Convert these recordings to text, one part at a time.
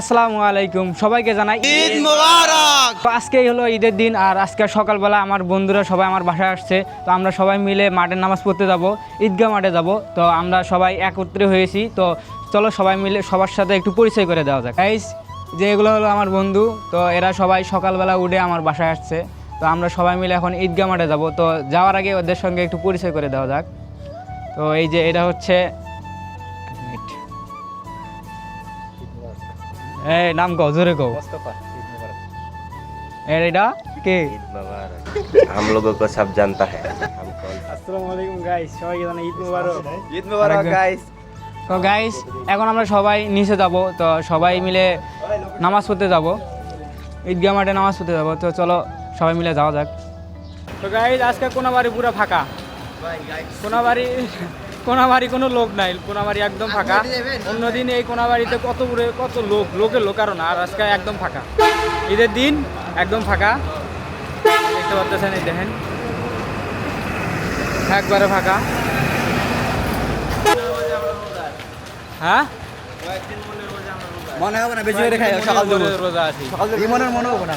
আসসালামু আলাইকুম। সবাইকে জানাই ঈদ মোবারক! আজকেই হলো ঈদের দিন আর আজকে সকালবেলা আমার বন্ধুরা সবাই আমার বাসায় আসছে। তো আমরা সবাই মিলে মাঠে নামাজ পড়তে যাব ঈদগাহ মাঠে যাব। তো আমরা সবাই একত্রে হয়েছি। তো চলো সবাই মিলে সবার সাথে একটু পরিচয় করে দেওয়া যাক। গাইস যে এগুলো হলো আমার বন্ধু তো এরা সবাই সকালবেলা উঠে আমার বাসায় আসছে। তো আমরা সবাই মিলে এখন ঈদগাহ মাঠে যাব তো যাওয়ার আগে ওদের সঙ্গে একটু পরিচয় করে দেওয়া যাক তো এই যে এটা হচ্ছে এক মিনিট। এই নাম কও জোরে কও এর এটা কে हम लोगों को सब जानता है हम कौन আসসালামু আলাইকুম গাইস সবাইকে জানাই ঈদ মুবারক ঈদ মোবারক আরেকজন। গাইস তো গাইস এখন আমরা সবাই নিচে যাব তো সবাই মিলে নামাজ পড়তে যাব ঈদগাহ মাঠে নামাজ পড়তে যাব তো চলো সবাই মিলে যাওয়া যাক। তো গাইস আজকে কোনো বাড়ি পুরো ফাঁকা। কোনো বাড়ি কোনো বাড়ি কোনো লোক নাই কোনো বাড়ি একদম ফাঁকা। অন্যদিন এই কোনো বাড়িতে কত পুরে কত লোক লোকের লোক আরও না আর আজকে একদম ফাঁকা। ঈদের দিন একদম ফাঁকা। দেখতে পাচ্ছেন এই দেখেন। একবারে ফাঁকা। হ্যাঁ? মনে হবে না বেশি করে খাই সকাল রোজা আছি। ইমনের মনে হবে না।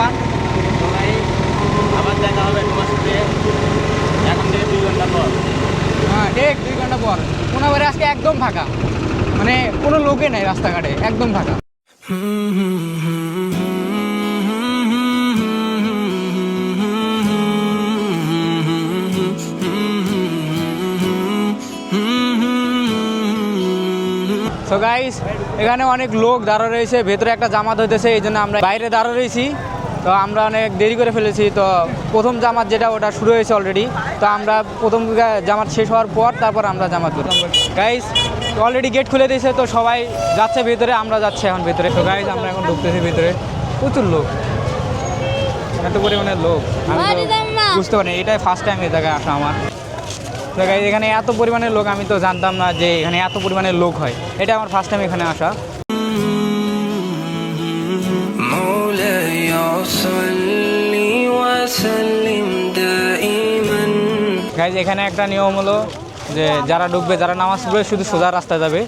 পান আবার দেখা হবে তোমার সাথে এখন থেকে দুই ঘণ্টা পর। হ্যাঁ ঠিক, দুই ঘণ্টা পর। আজকে একদম ফাঁকা। মানে কোনো লোকে নাই রাস্তাঘাটে, একদম ফাঁকা। এখানে অনেক লোক দাঁড়া রয়েছে, ভেতরে একটা জামাত হইতেছে, এই জন্য আমরা বাইরে দাঁড়া রয়েছি। তো আমরা অনেক দেরি করে ফেলেছি। তো প্রথম জামাত যেটা ওটা শুরু হয়েছে অলরেডি তো আমরা প্রথম জামাত শেষ হওয়ার পর তারপর আমরা জামাত করি গাইস অলরেডি গেট খুলে দিয়েছে তো সবাই যাচ্ছে ভেতরে আমরা যাচ্ছি এখন ভেতরে। তো গাইস আমরা এখন ঢুকতেছি ভেতরে। প্রচুর লোক। এত পরিমাণে লোক। আমি বুঝতে পারি এটাই ফার্স্ট টাইম এই জায়গায় আসা আমার। তো গাইজ এখানে এত পরিমাণে লোক আমি তো জানতাম না যে এখানে এত পরিমাণে লোক হয়। এটা আমার ফার্স্ট টাইম এখানে আসা। গাইজ এখানে একটা নিয়ম হলো যে যারা ঢুকবে যারা নামাজ পড়বে, শুধু সোজা রাস্তায় যাবে।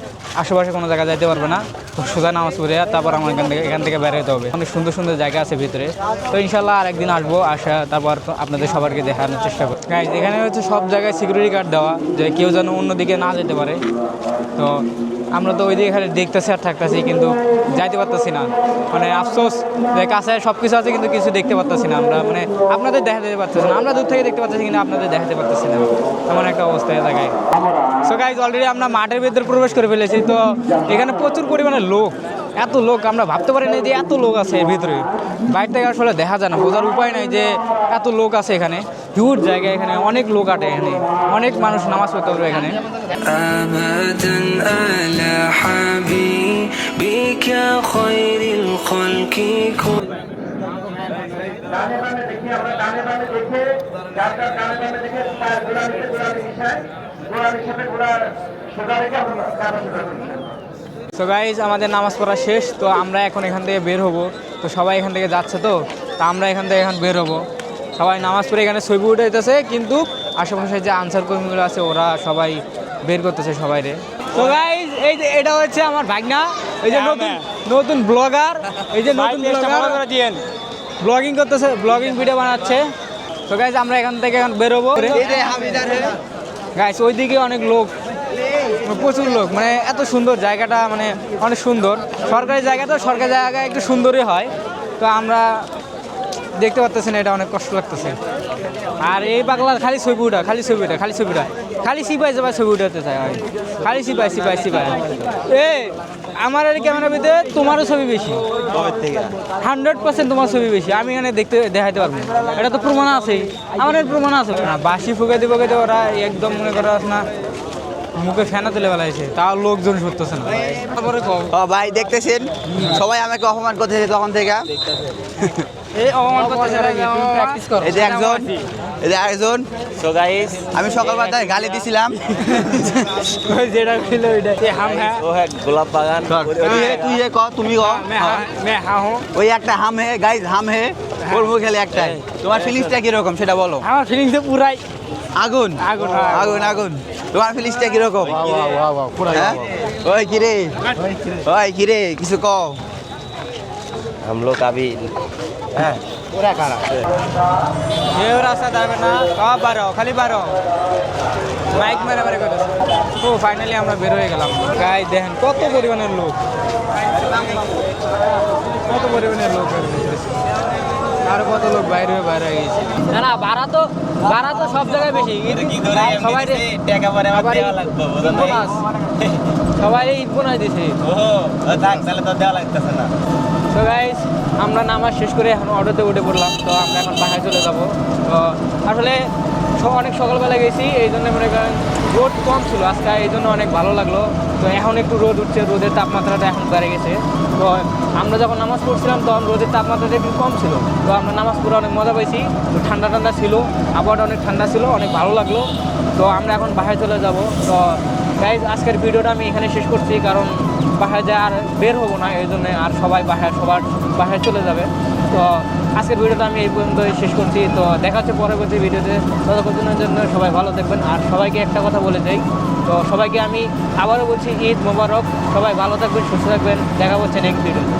আশেপাশে কোনো জায়গায় যাইতে পারবে না। তো সোজা নামাজ পড়ে আর তারপর আমার এখান থেকে এখান থেকে বের হতে হবে। অনেক সুন্দর সুন্দর জায়গা আছে ভিতরে। তো ইনশাল্লাহ আর একদিন আসব, আসা, তারপর আপনাদের সবারকে দেখানোর চেষ্টা করব। গাইজ এখানে হচ্ছে সব জায়গায় সিকিউরিটি গার্ড দেওয়া, যে কেউ যেন অন্যদিকে না যেতে পারে। তো আমরা তো ওইদিকে খালি দেখতেছি আর থাকতেছি, কিন্তু যাইতে পারতেছি না। মানে আফসোস যে কাছে সব কিছু আছে, কিন্তু কিছু দেখতে পারতেছি না আমরা। মানে আপনাদের দেখা যেতে পারতেছি না। আমরা দূর থেকে দেখতে পাচ্ছি কিন্তু আপনাদের দেখাতে পারতেছি না। এমন একটা অবস্থা জায়গায়। সো গাইজ অলরেডি আমরা মাঠের ভিতরে প্রবেশ করে ফেলেছি, তো এখানে প্রচুর পরিমাণে লোক। এত লোক আমরা ভাবতে পারি না যে এত লোক আছে এর ভিতরে। বাইর থেকে আসলে দেখা যায় না বোঝার উপায় নাই যে এত লোক আছে এখানে। হিউজ জায়গা এখানে অনেক লোক আটে এখানে। অনেক মানুষ নামাজ পড়তে পারবে এখানে। রেখে কারণ সো গাইজ আমাদের নামাজ পড়া শেষ তো আমরা এখন এখান থেকে বের হব। তো সবাই এখান থেকে যাচ্ছে তো? তা আমরা এখান থেকে এখন বের হব। সবাই নামাজ পড়ে এখানে ছবি উঠে যেতেছে কিন্তু আশেপাশে যে আনসার কর্মীগুলো আছে ওরা সবাই বের করতেছে সবাই রে তো গাইজ এই যে এটা হচ্ছে আমার ভাগনা এই যে নতুন নতুন ব্লগার এই যে নতুন ব্লগার দিয়েন। ব্লগিং করতেছে ব্লগিং ভিডিও বানাচ্ছে। তো গাইজ আমরা এখান থেকে এখন বের হব। গাইস ওইদিকে অনেক লোক। প্রচুর লোক মানে এত সুন্দর জায়গাটা মানে অনেক সুন্দর। সরকারি জায়গা তো সরকারি জায়গা একটু সুন্দরই হয়। তো আমরা দেখতে পাচ্তেছি না, এটা অনেক কষ্ট লাগতেছে। আর এই পাগলার খালি ছবি উঠা, খালি ছবি উঠা, খালি ছবি উঠা। খালি সিপাই যাবা ছবি উঠাতে চায় ভাই। খালি সিপাই সিপাই সিপাই এ, আমার এই ক্যামেরার ভিতরে তোমারও ছবি বেশি। হান্ড্রেড পার্সেন্ট তোমার ছবি বেশি। আমি এখানে দেখতে, দেখাইতে পারব। এটা তো প্রমাণ আছে আমার প্রমাণ আছে। বাসি ফুকাইতে ফুকাইতে ওরা একদম মনে করো না মুখে ফেনা তুলে বেলাইছে তাও লোকজন সরতেছে না। তারপরে ভাই দেখতেছেন? সবাই আমাকে অপমান করতেছে তখন থেকে। এই অপমান একজন আমি সকালবেলায় গালি দিছিলাম। যেটা ছিল হ্যাঁ, হ্যাঁ। তুই ক তুমি ক। হ্যাঁ, মে হা ওই একটা হাম হে গাইস হাম হে করব খেলে একটাই। তোমার ফিলিংসটা কীরকম সেটা বলো। আমার ফিলিংস পুরাই আগুন। আগুন আগুন আগুন। তোমার ফিলিংসটা কিরকম হ্যাঁ? ওই কিরে ওই কিরে কিছু কও हम लोग अभी কেউ রাস্তা যাবে না সব বারো খালি বারো বাইক মেরে মেরে করে ও ফাইনালি আমরা বের হয়ে গেলাম গাই দেখেন কত পরিমাণের লোক কত পরিমাণের লোক বের হয়েছে। আরও কত লোক বাইরে হয়ে বাইরে গেছে। না না ভাড়া তো ভাড়া তো সব জায়গায় বেশি। সবাই টাকা পরে আমার দেওয়া লাগবে সবাই ঈদ বোনাস দিছে ও থাক তাহলে তো দেওয়া লাগতেছে না। তো গাইস আমরা নামাজ শেষ করে এখন অটোতে উঠে পড়লাম তো আমরা এখন বাসায় চলে যাব। তো আসলে অনেক সকালবেলা গেছি, এই জন্য মনে করেন রোদ কম ছিল, আজকে এই জন্য অনেক ভালো লাগল। তো এখন একটু রোদ উঠছে, রোদের তাপমাত্রাটা এখন বেড়ে গেছে। তো আমরা যখন নামাজ পড়ছিলাম, তখন রোদের তাপমাত্রাটা একটু কম ছিল। তো আমরা নামাজ পড়ে অনেক মজা পাইছি, তো ঠান্ডা ঠান্ডা ছিল, আবহাওয়াটা অনেক ঠান্ডা ছিল, অনেক ভালো লাগল। তো আমরা এখন বাসায় চলে যাব। তো গাইজ আজকের ভিডিওটা আমি এখানে শেষ করছি, কারণ বাসায় যা আর বের হব না, এই জন্য আর সবাই বাসায় সবার বাহিরে চলে যাবে। তো আজকের ভিডিওটা আমি এই পর্যন্তই শেষ করছি। তো দেখা হচ্ছে পরবর্তী ভিডিওতে। ততক্ষণের জন্য সবাই ভালো থাকবেন। আর সবাইকে একটা কথা বলে যাই। তো সবাইকে আমি আবারও বলছি, ঈদ মোবারক। সবাই ভালো থাকবেন, সুস্থ থাকবেন। দেখা হচ্ছে নেক্সট ভিডিওতে